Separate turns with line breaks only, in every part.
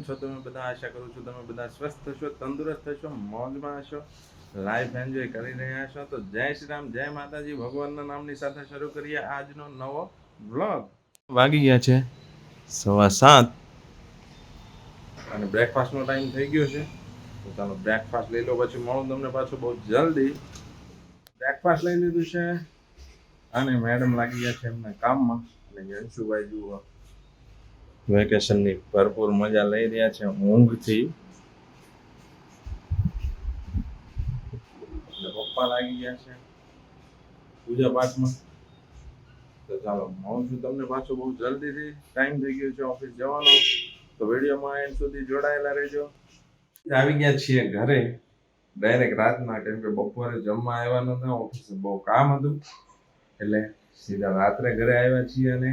કેમ છો તમે બધા? આશા કરું છું તમે બધા સ્વસ્થ છો, તંદુરસ્ત છો, મોજમાં હશો લાઈફ એન્જોય કરી રહ્યા છો. તો જય શ્રી રામ, જય માતાજી. ભગવાનના નામની સાથે શરૂ કરીએ આજનો નવો વ્લોગ વાગી ગયા છે સવા સાત અને બ્રેકફાસ્ટનો ટાઈમ થઈ ગયો છે. તો ચાલો બ્રેકફાસ્ટ લઈ લો, પછી મળું તમને પાછું બહુ જલ્દી. બ્રેકફાસ્ટ લઈ લીધું છે અને મેડમ લાગી ગયા છે એમના કામમાં. અને જયંશુભાઈ જુઓ. વેકેશનની ભરપૂર મજા લઈ રહ્યા છે ઊંઘથી. પપ્પા લાગી ગયા છે પૂજા પાઠમાં. તો ચાલો, હું છું તમને પાછો બહુ જલ્દીથી ટાઈમ થઈ ગયો છે ઓફિસ જવાનો. તો વિડીયોમાં એન્ડ સુધી જોડાયેલા રહેજો. આવી ગયા છીએ ઘરે. ડાયરેક્ટ રાતના, કેમ કે બપોરે જમવા આવ્યા નતા ઓફિસે બહુ કામ હતું. એટલે સીધા રાત્રે ઘરે આવ્યા છીએ અને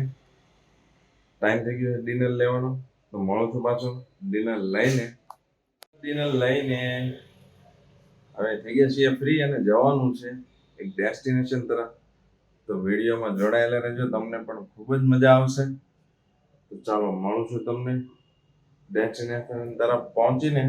ટાઈમ થઈ ગયો ડિનર લેવાનો. તો મળું છું પાછો. ડિનર લઈને. ડિનર લઈને હવે થઈ ગયા છીએ ફ્રી અને જવાનું છે એક ડેસ્ટિનેશન તરફ. તો વિડીયોમાં જોડાયેલા રહેજો. તમને પણ ખૂબ જ મજા આવશે. તો ચાલો, મળું છું તમને. ડેસ્ટિનેશન તરફ પહોંચીને.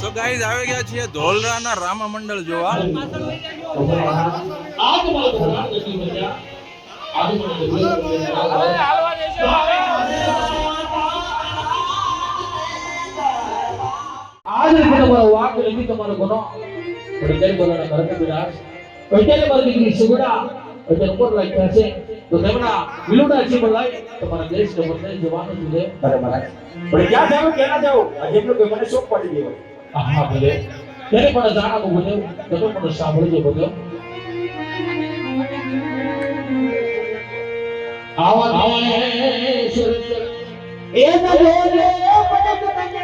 સો ગાઈઝ આવી ગયા છીએ ધોલરાના રામા મંડળ જોવા.
આજ તમારો વાક નથી, તમારો ગુનો પણ કઈ બોલાના ઘરને વિનાશ એટલે મારી દીકરી સુગડા એટલે ઉપર લખ્યા છે તો તેમના વિલુડા તમારા દેશને બદલે જવાનું છે
અરે મહારાજ પણ ક્યાં જાવ ક્યાં જાવ? આજે કે મને શોખ પડી ગયો.
હા ભલે. તેને પણ જાણવું બધું તમે પણ સાંભળજો બધું. આવા આવા એ પડક તને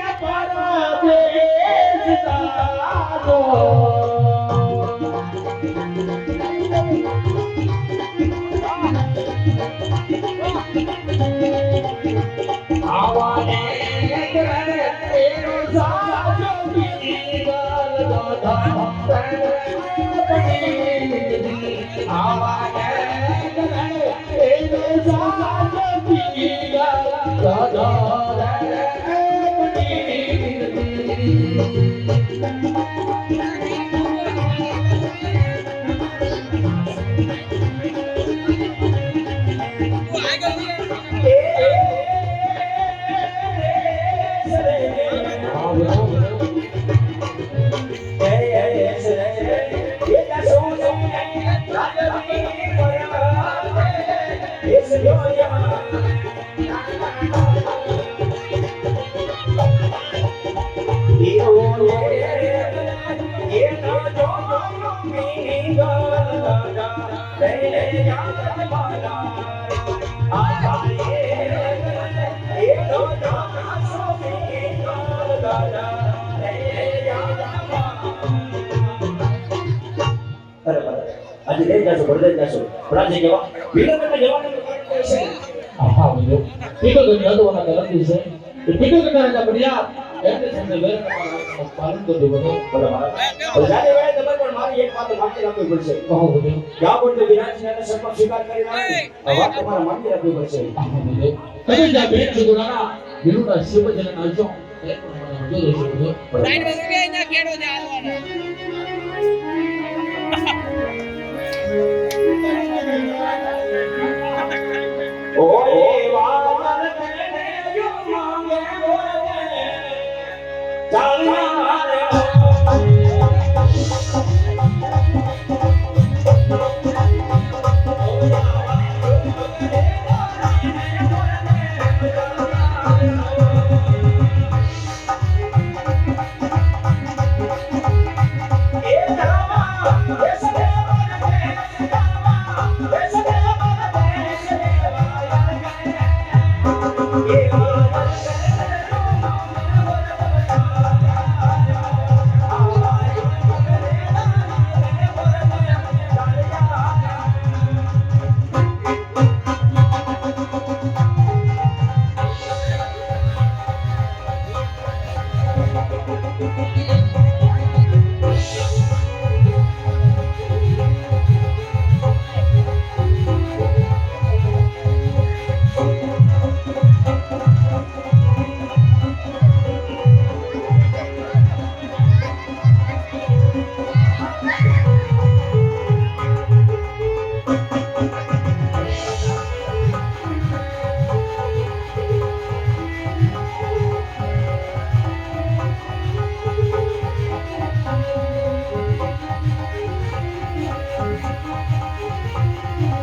અરે મહારાજ આજે લઈ જાશો ભરદે જાશો પણ આજે કેવા ભીડો તમે જવાનું છે
આહા બોલો ટીકો તો પાલન કરજો બધો
બોલો મહારાજ પણ જાતે વેળે તમારે પણ મારી એક વાત માની રાખવી પડશે
કહો બધો
જ્યાં પણ વિરાજને અને સ્વીકાર કરી આ વાત તમારે માની રાખવી પડશે
તમે જ્યાં બેન છો ગુનાના વિરુના શિવ નાજો
સાઈડમાં ઊભી કેડો જ હાલવાનો
ઓય
Dale,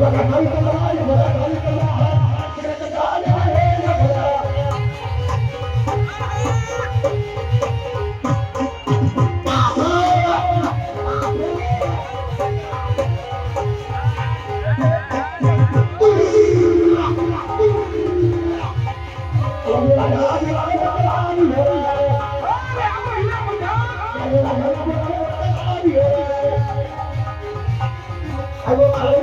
I will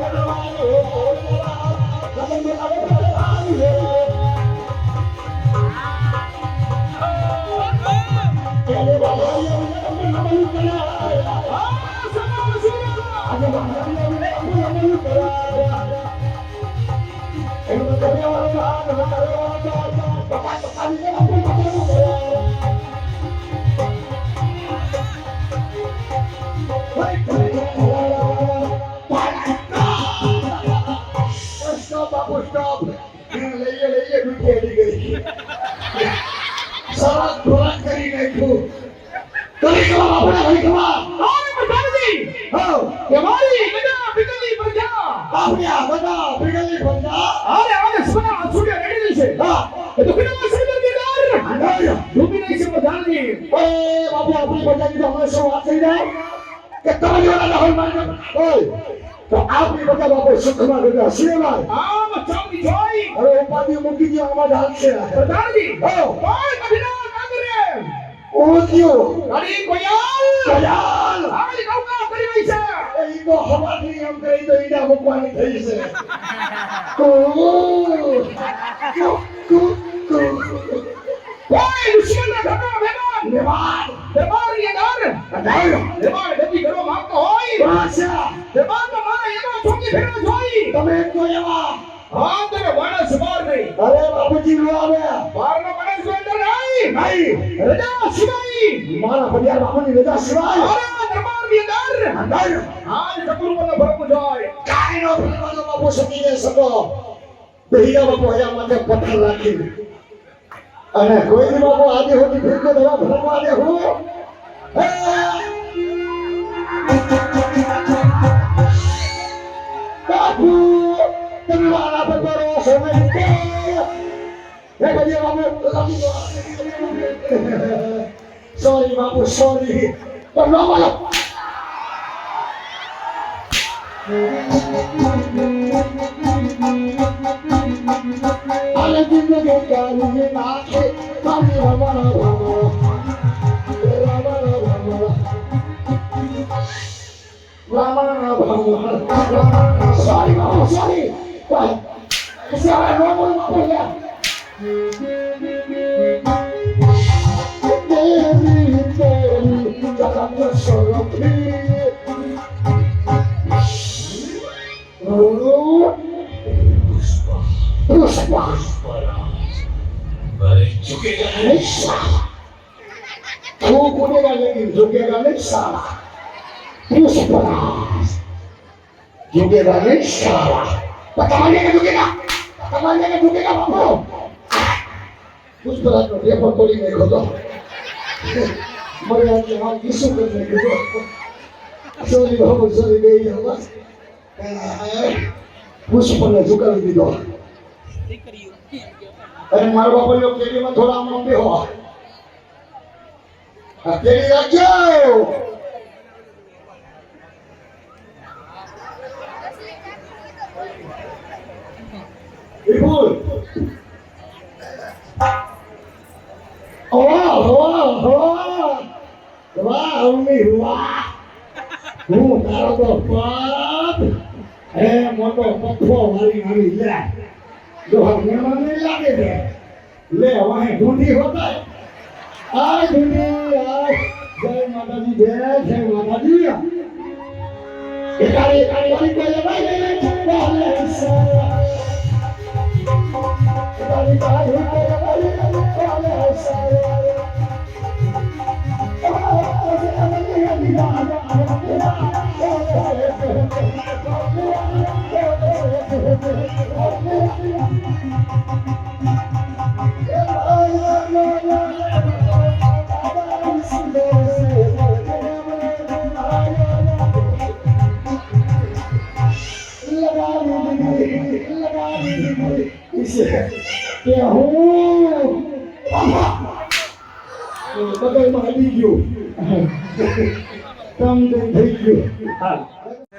ઓય બાપુ આપણી બધાની તો હમણાં શું વાત થઈ જાય? કે તમારી રાહુલ મારી ઓય તો આપણી બધા બાપુ સુખમાં ગયા સિનેમા હવે ઉપાધિ મૂકી દો આમાં ચાલશે હો. ઓદ્યો કયાલ એ ઈગો હવાથી એમ કરી તો ઈડા મૂકવાની થઈ છે. કુ કુ કુ કુ નિવાડ અંધાર્યો ભાષા તમે તો એવા અરે બાપુજી નો આવે નહીં મારા પડિયાર બાપુની રજા સિવાય અંધાર્યો કાઈ નો ભરવાનો બાપુ સમજી શકો બેહીના બાપુ હયા માથે પથ્થર રાખી અને કોઈ બાપુ આજે હોતી ફિરકો દવા ભરવા દે હું! બાપુ, તમે મારા પર કરો નહીં કે એ ભજીયા બાપુ સોરી બાપુ સોરી પણ ન બોલો. Thank જિંદગી કાઢી નાખે મારી રમણ રમણ રમણ રમણ સોરી બાબુ સોરી સોરી નો બોલ બાબુ યાર દેવી દેવી Joguei Alexa. Fogo de galinha, joguei Alexa. Puspra. Joguei Alexa. Bata malinha que joguei lá. Bata malinha que joguei lá, vamos. Puspra, não tem para colher nem rodou. Maria, não, isso que eu digo. Sorry, vamos, sorry, bem, vamos. પુષ્પને ઝુકાવી દીધો
દીકરીઓ
અને મારા બાપા કેરીમાં થોડા આમ બેહો આ કેરી અમ્મી વાહ હું તારો તો પાપ હે, મોટો પથ્થો મારી મારી લે. જો મને મને લાગે છે લે વાહે ઢૂંઢી હોતા આય ઢૂંઢી આય જય માતાજી જય જય માતાજી એકારી એકારી વાળી કોઈ ભાઈ લે લે સારા એકારી એકારી કોઈ ભાઈ લે લે સારા કે હું બગલમાં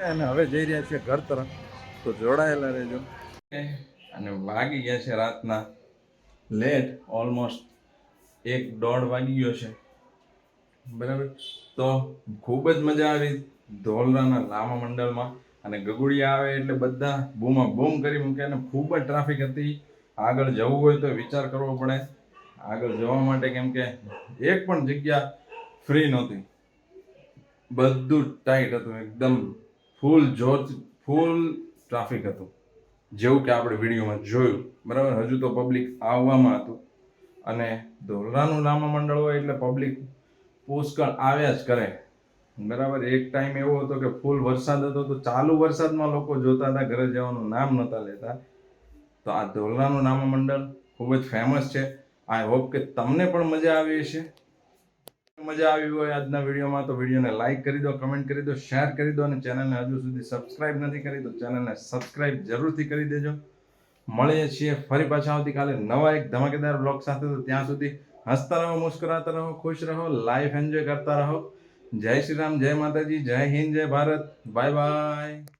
અને હવે જઈ રહ્યા છીએ ઘર તરફ. તો જોડાયેલા રહેજો. અને વાગી ગયા છે રાતના. લેટ ઓલમોસ્ટ એક દોઢ વાગી ગયો છે. બરાબર. તો ખૂબ જ મજા આવી ધોલરાના લામા મંડળમાં. અને ગગુડિયા આવે એટલે બધા બૂમા બૂમ કરી મૂકે અને ખૂબ જ ટ્રાફિક હતી. આગળ જવું હોય તો વિચાર કરવો પડે. આગળ જવા માટે કેમ કે એક પણ જગ્યા ફ્રી નહોતી. બધું ટાઈટ હતું એકદમ ફૂલ જોર ફૂલ ટ્રાફિક હતું. જેવું કે આપણે વિડીયોમાં જોયું, બરાબર? હજુ તો પબ્લિક આવવામાં હતું. અને ધોલરાનું નામા મંડળ હોય એટલે પબ્લિક પુષ્કળ આવ્યા જ કરે. બરાબર? એક ટાઈમ એવો હતો કે ફૂલ વરસાદ હતો તો ચાલુ વરસાદમાં લોકો જોતા હતા, ઘરે જવાનું નામ નહોતા લેતા. તો આ ધોલરાનું નામા મંડળ ખૂબ જ ફેમસ છે. આઈ હોપ કે તમને પણ મજા આવી હશે. મજા આવી હોય આજના વિડીયોમાં, તો વિડીયોને લાઇક કરી દો કમેન્ટ કરી દો શેર કરી દો, અને ચેનલને હજુ સુધી સબસ્ક્રાઇબ નથી કરી, તો ચેનલને સબસ્ક્રાઇબ જરૂરથી કરી દેજો. મળીએ છીએ ફરી પાછા આવતીકાલે નવા એક ધમાકેદાર બ્લોગ સાથે, તો ત્યાં સુધી હસતા રહો, મુસ્કરાતા રહો, ખુશ રહો લાઈફ એન્જોય કરતા રહો. જય શ્રી રામ, જય માતાજી, જય હિન્દ, જય ભારત. Bye bye